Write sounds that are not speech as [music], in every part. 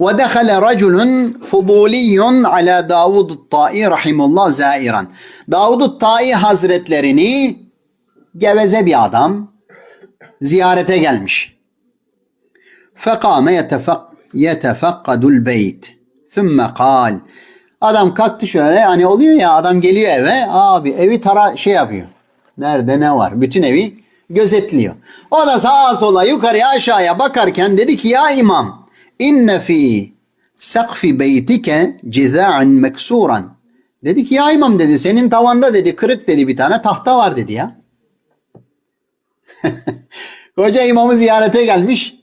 Ve dehale raculun fuduliyun ala Davud Ta'i rahimullah zairan. Davud Ta'i hazretlerini geveze bir adam ziyarete gelmiş. Fekame yetefak, yetefekkadul beyt. Thumma kal. Adam kalktı şöyle hani oluyor ya adam geliyor eve abi evi tara şey yapıyor. Nerede ne var? Bütün evi gözetliyor. O da sağa sola yukarıya aşağıya bakarken dedi ki ya imam inne fi sakfi beytike ciza'an meksuran. Dedi ki ya imam dedi senin tavanda dedi kırık dedi bir tane tahta var dedi ya. [laughs] Koca imamı ziyarete gelmiş.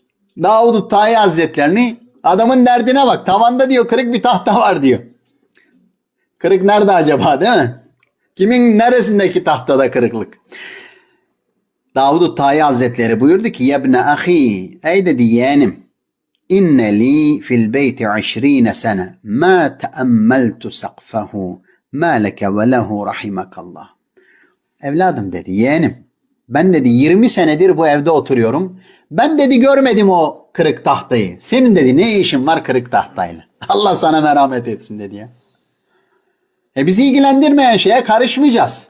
Davud Tayi Hazretlerini adamın derdine bak. Tavanda diyor kırık bir tahta var diyor. Kırık nerede acaba değil mi? Kimin neresindeki tahtada kırıklık? Davud Tayi Hazretleri buyurdu ki yebne ahi ey dedi yeğenim inne li fil beyti 20 sene ma teammeltu sakfahu ma leke ve lehu rahimakallah. Evladım dedi yeğenim ben dedi 20 senedir bu evde oturuyorum. Ben dedi görmedim o kırık tahtayı. Senin dedi ne işin var kırık tahtayla? [laughs] Allah sana merhamet etsin dedi ya. E bizi ilgilendirmeyen şeye karışmayacağız.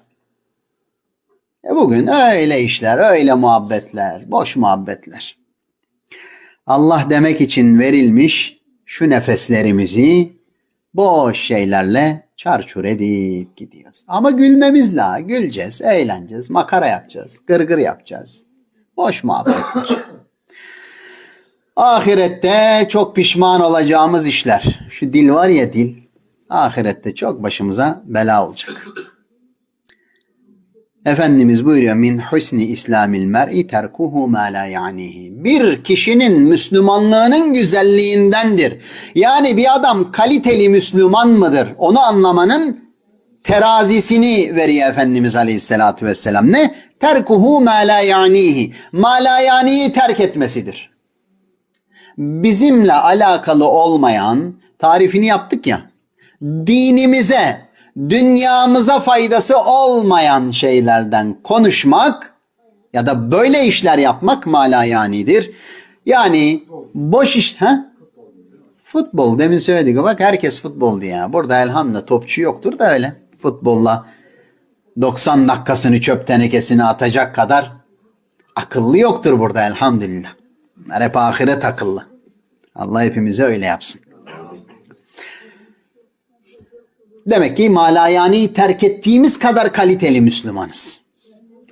E bugün öyle işler, öyle muhabbetler, boş muhabbetler. Allah demek için verilmiş şu nefeslerimizi boş şeylerle çarçur edip gidiyoruz. Ama gülmemiz la, güleceğiz, eğleneceğiz, makara yapacağız, gırgır yapacağız. Boş muhabbetler. Ahirette çok pişman olacağımız işler. Şu dil var ya dil, ahirette çok başımıza bela olacak. Efendimiz buyuruyor min husni islamil mer'i terkuhu ma la ya'nihi. Bir kişinin Müslümanlığının güzelliğindendir. Yani bir adam kaliteli Müslüman mıdır? Onu anlamanın terazisini veriyor Efendimiz Aleyhisselatü Vesselam. Ne? Terkuhu ma la ya'nihi. Ma la ya'nihi terk etmesidir. Bizimle alakalı olmayan tarifini yaptık ya. Dinimize, dünyamıza faydası olmayan şeylerden konuşmak ya da böyle işler yapmak malayanidir. Yani boş iş ha? Futbol demin söyledik bak herkes futbol diye. Burada elhamdülillah topçu yoktur da öyle. Futbolla 90 dakikasını çöp tenekesine atacak kadar akıllı yoktur burada elhamdülillah. Hep ahiret akıllı. Allah hepimize öyle yapsın. Demek ki malayani terk ettiğimiz kadar kaliteli Müslümanız.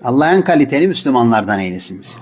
Allah en kaliteli Müslümanlardan eylesin bizi.